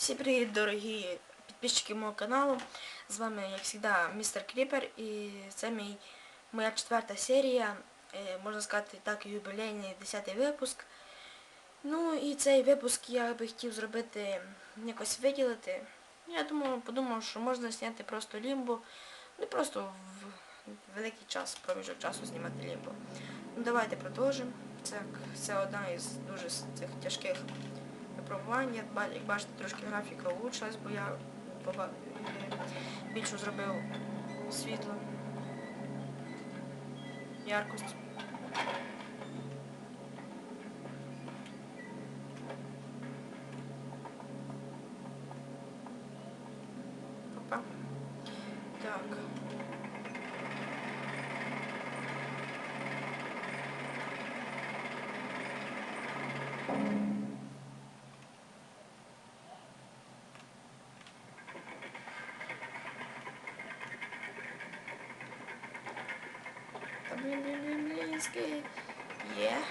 Всім привіт, дорогі підписчики мого каналу. З вами, як завжди, містер Кріпер і це мій, моя четверта серія, е, можна сказати так, юбілейний 10 випуск. Ну і цей випуск я би хотів зробити, якось виділити. Я думав, подумав, що можна зняти просто лімбо, не просто в великий час, проміжок часу знімати лімбо. Ну давайте продовжимо. Це, це одна із дуже цих тяжких випробувань. Як бачите, трошки графіка улучшилась, бо я більше зробив світло, яркость. Zelensky. Yeah.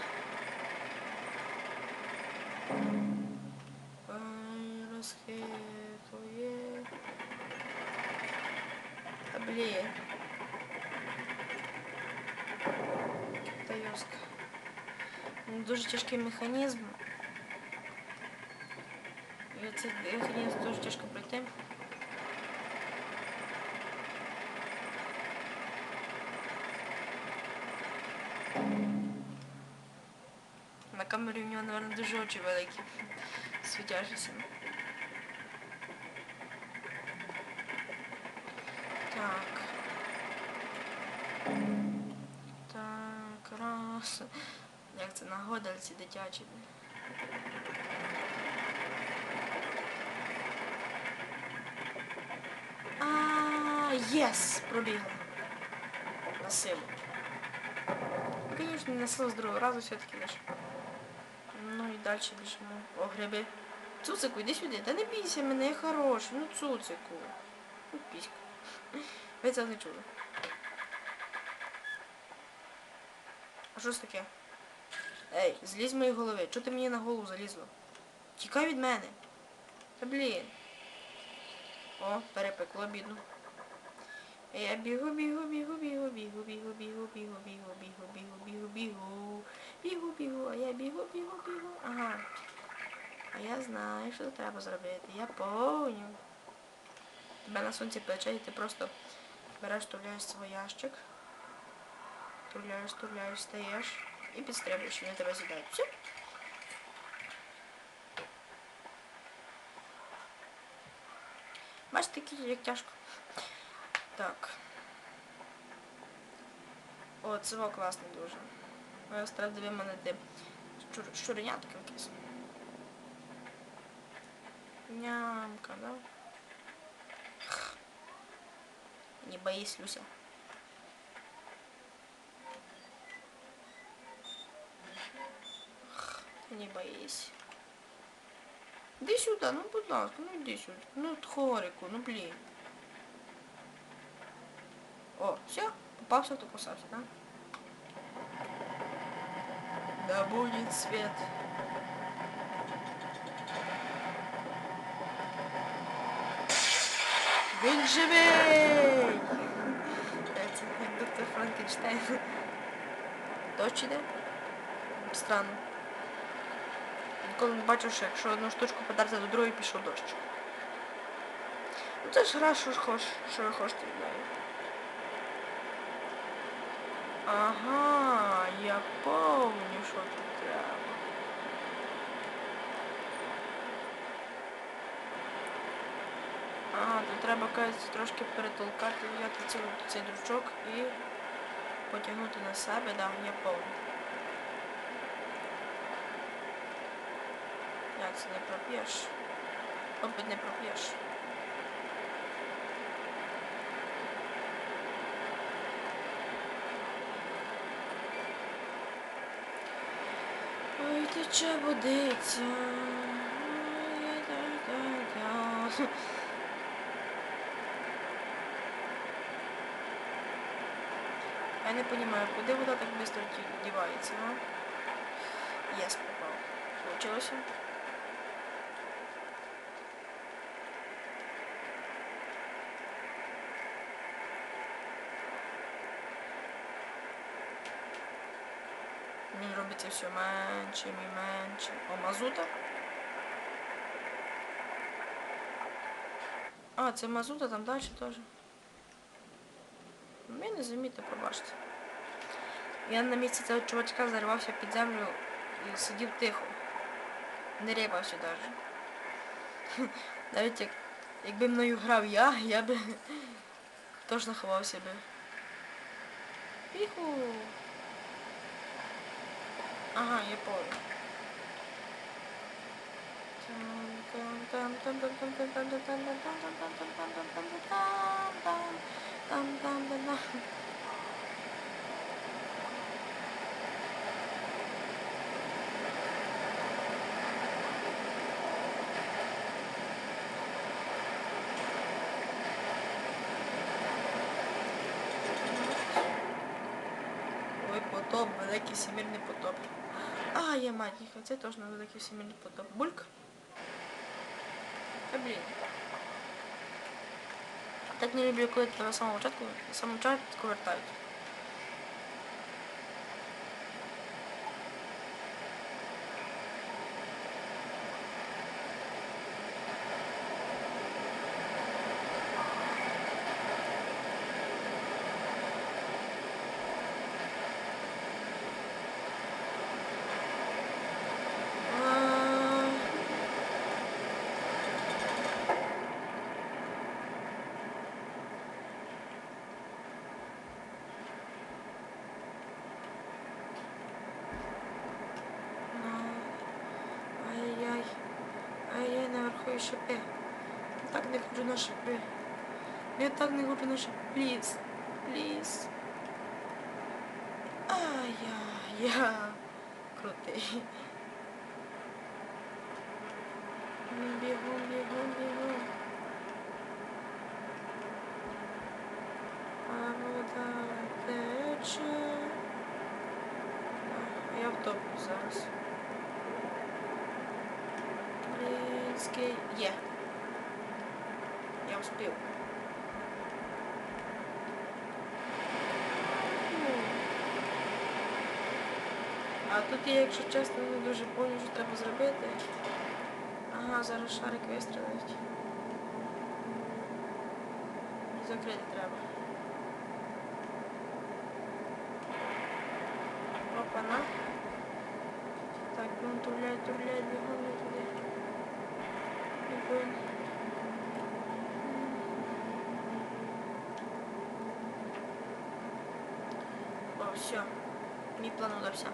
Расхитуе. А, блин. Тайозка. Ну, дуже тяжкий механизм, Я цей механізм дуже тяжко пройти. Дуже очі великі. Світящіся. Так. Так, раз. Як це на годальці дитячі. А, єс! Пробігла. На силу. Звісно, не на з другого разу все-таки лише. Далі біжимо. О, гриби. Цуцику, іди сюди. Та не бійся мене, я хороший. Ну цуцику. Ну піська. Ви це не чули. А що ж таке? Ей, злізь з моєї голови. Чого ти мені на голову залізла? Тікай від мене. Та блін. О, перепекло бідно. Я бігу, бігу, бігу, бігу, бігу, бігу, бігу, бігу, бігу, бігу, бігу, бігу, бігу, бігу, бігу, а я бігу, бігу, бігу. Ага. А я знаю, що треба зробити. Я повню. Тебе на сонці пече, і ти просто береш, туляєш свій ящик. Туляєш, туляєш, стаєш і підстрибуєш, вони тебе з'їдають. Все. Бачите, як тяжко. Так. О, цього класно дуже. Я став дві монети. Щур... Щуренятки якісь. Нямка, да? Х. Не боїсь, Люся. Х. Не боїсь. Иди сюда, ну будь ласка, ну иди сюда. Ну, тхорику, ну блин. О, все, попався, то кусався, да? Да будет свет. Він живий! Е, доктор Франкенштейн. Дощ іде? Странно. Ніколи не бачив, що якщо одну штучку подарити до другої, пішов дощ. Ну це ж гра, що ж хоч, що хочете від неї. Ага, я помню, що тут треба. А, тут треба кажуть, трошки перетолкати, взяти цей, цей дручок і потягнути на себе, да, я помню. Як це не проп'єш? Опит не проп'єш. Ой, тече водиця. Я не розумію, куди вода так швидко дівається, а? Єс, попав. Получилося? Робиться все меншим і меншим. О, мазута. А, це мазута, там далі теж. Ми не замітно, пробачте. Я на місці цього чувачка заривався під землю і сидів тихо. Не рипався навіть. Навіть як, якби мною грав я, я би точно ховався би. Піху. Ага, я понял. Ой, потоп, великий всемирний потоп. А, я матніха, це теж на великий всемирний потоп. Бульк. Та блін. Так не люблю, коли тебе на самому початку, на самому початку вертають. А, а, Ай-яй. Ай-яй, наверху і шипи. Я так не хочу на шипи. Я так не хочу на шипи. Пліз. Пліз. Ай-я-я. крутий. Бігом, бігом, бігом. А вода тече. А, Я втоплю зараз. Лінський. Є. Я. А тут я, якщо чесно, не дуже поняв, що треба зробити. Ага, зараз шарик вистрілить. Закрити треба. Опа-на. Так, ну турляй, турляй, бігом не туди. Бігом. О, все. Мій план удався.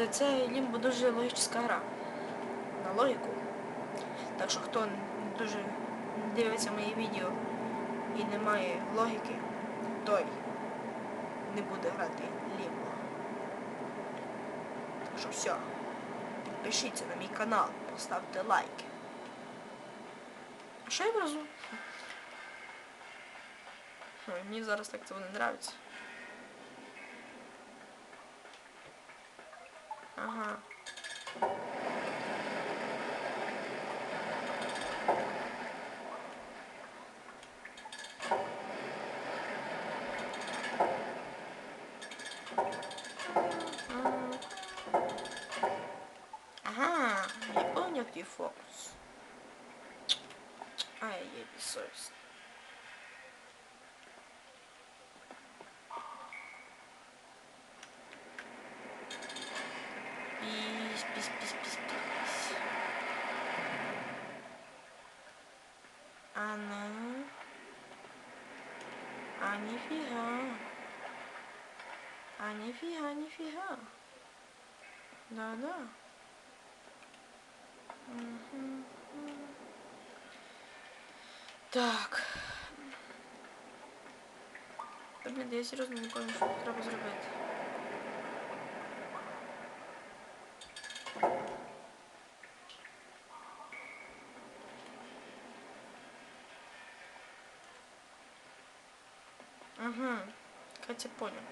Е, Це лімбо дуже логічна гра. На логіку. Так що хто дуже дивиться мої відео і не має логіки, той не буде грати лімбо. Так що все. Підпишіться на мій канал, поставте лайки. А що я вразу? Мені зараз так це не нравиться. Ага. М. Ага, я понял, твій фокус. Ай, я бессовестный. Да-да. Мгм. Так. Та, блін, я серйозно не пам'ятаю, що треба зробити. Угу. Катя понял.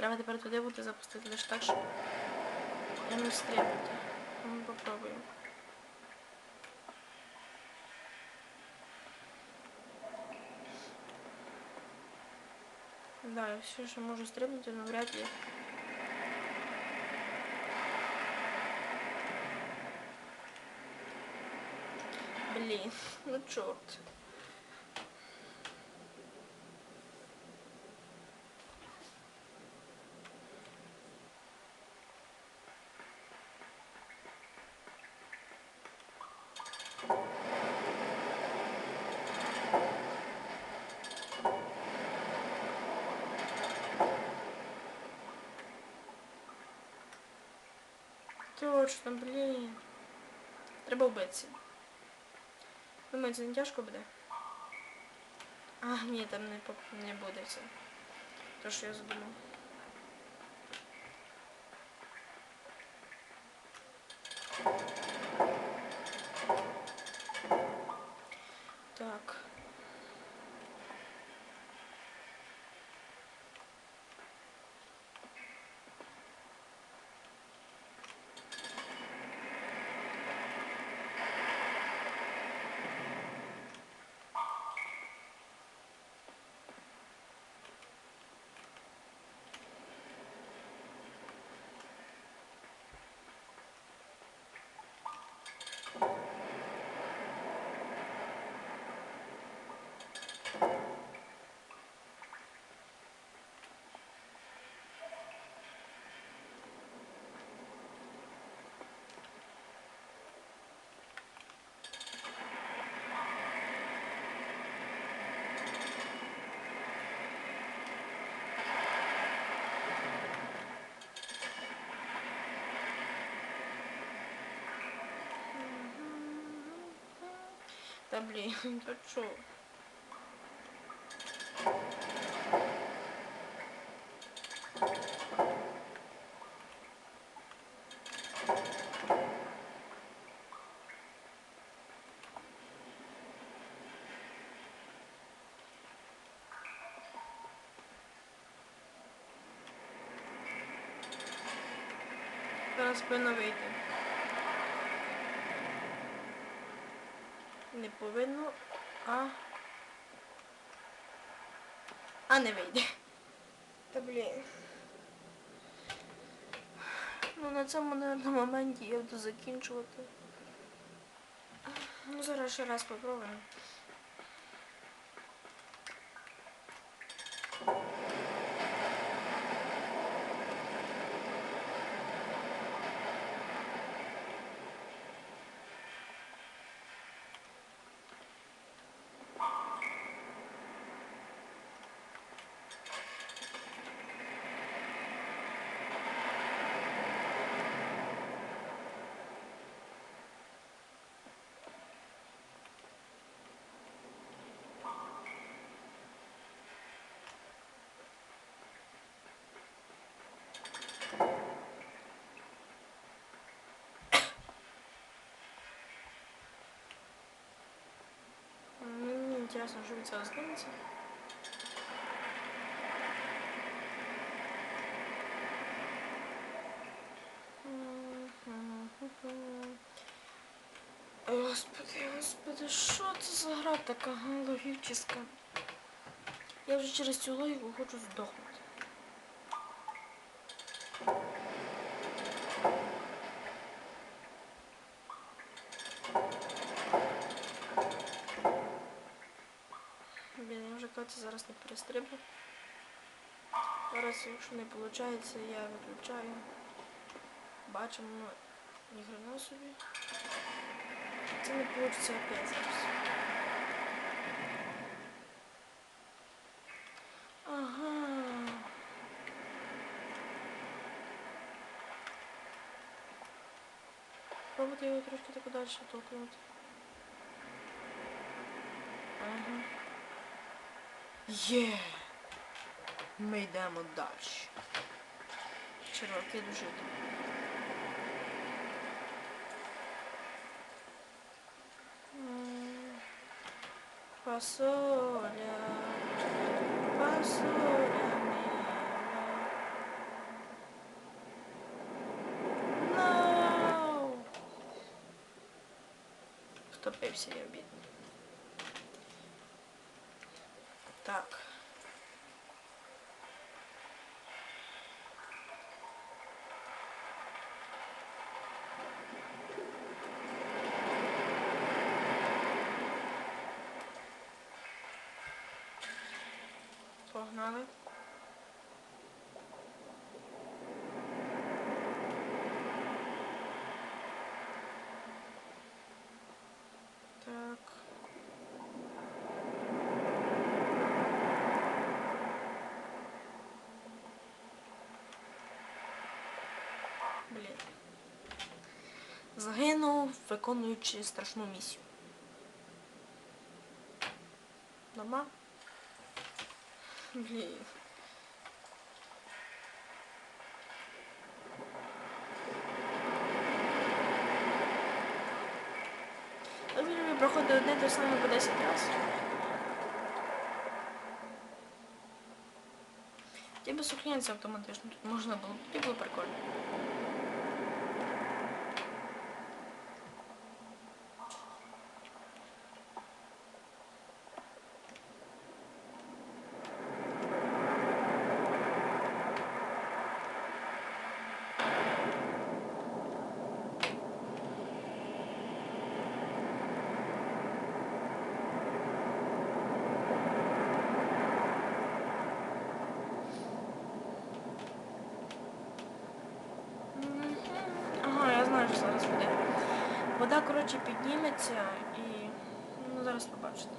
Треба тепер туди буде запустити лише так, щоб не стрибнути. Ми попробуємо. Да, я все же можу стрибнути, но вряд ли. Блін, ну чорт. Точно, блін. Треба вбитися. Думаю, це не тяжко буде. А, ні, там не, не буде це. То, що я задумав. Так. Та блін, то чо? Зараз повинно вийти. Не повинно, а. А не вийде. Та блін. Ну на цьому, наверное, моменті я буду закінчувати. Ну, зараз ще раз попробуємо. Що від цього. Господи, господи, що це за гра така логічна? Я вже через цю логіку хочу здохнути. Блін, я вже кажется, перестрибну. Зараз, якщо не виходить, я виключаю. Бачимо, ну, ні хрена собі. Це не вийде опять зараз. Ага. Пробуйте його трошки так далі толкнути. Ага. Є! Ми йдемо далі. Черваки дуже. М, Фасоля, фасоля мила. No! Втопився я бідний. Так. Погнали. Так. Загинув, виконуючи страшну місію. Блин. Выберем проход до одной, то же самое по 10 раз. Тебе сохранится автомат, ну тут можно было, тут было прикольно. Вода, коротше, підніметься і... Ну, зараз побачите.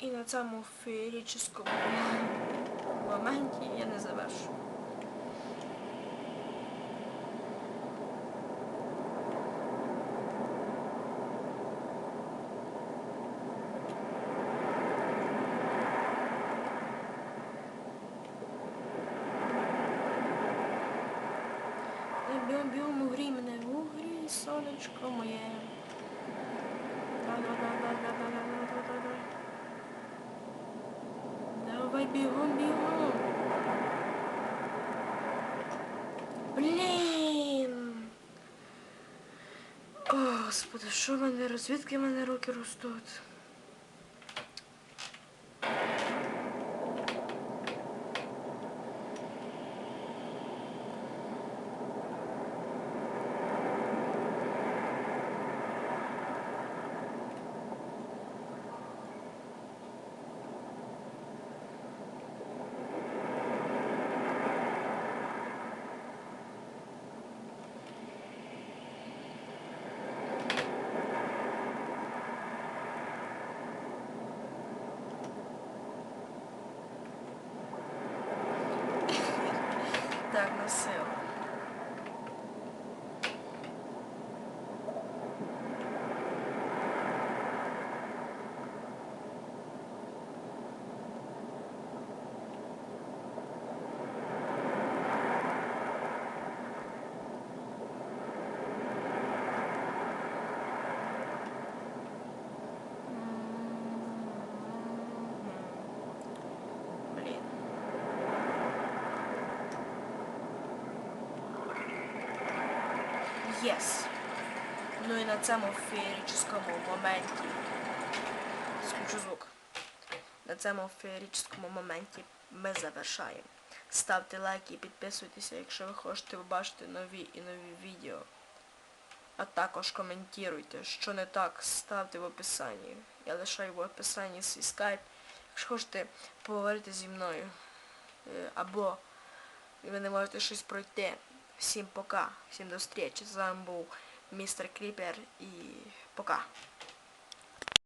І на цьому феєрічному моменті я не завершу. Давай бігом, бігом. Блін. Господи, що в мене, звідки в мене руки ростуть? So. Єс. Ну і на цьому феєрічному моменті. Скучу звук. На цьому феєрічному моменті ми завершаємо. Ставте лайки і підписуйтеся, якщо ви хочете побачити нові і нові відео. А також коментуйте, що не так, ставте в описанні. Я лишаю в описанні свій скайп. Якщо хочете поговорити зі мною. Е, Або ви не можете щось пройти. Всем пока. Всем до встречи. С вами был Мистер Крипер. И пока.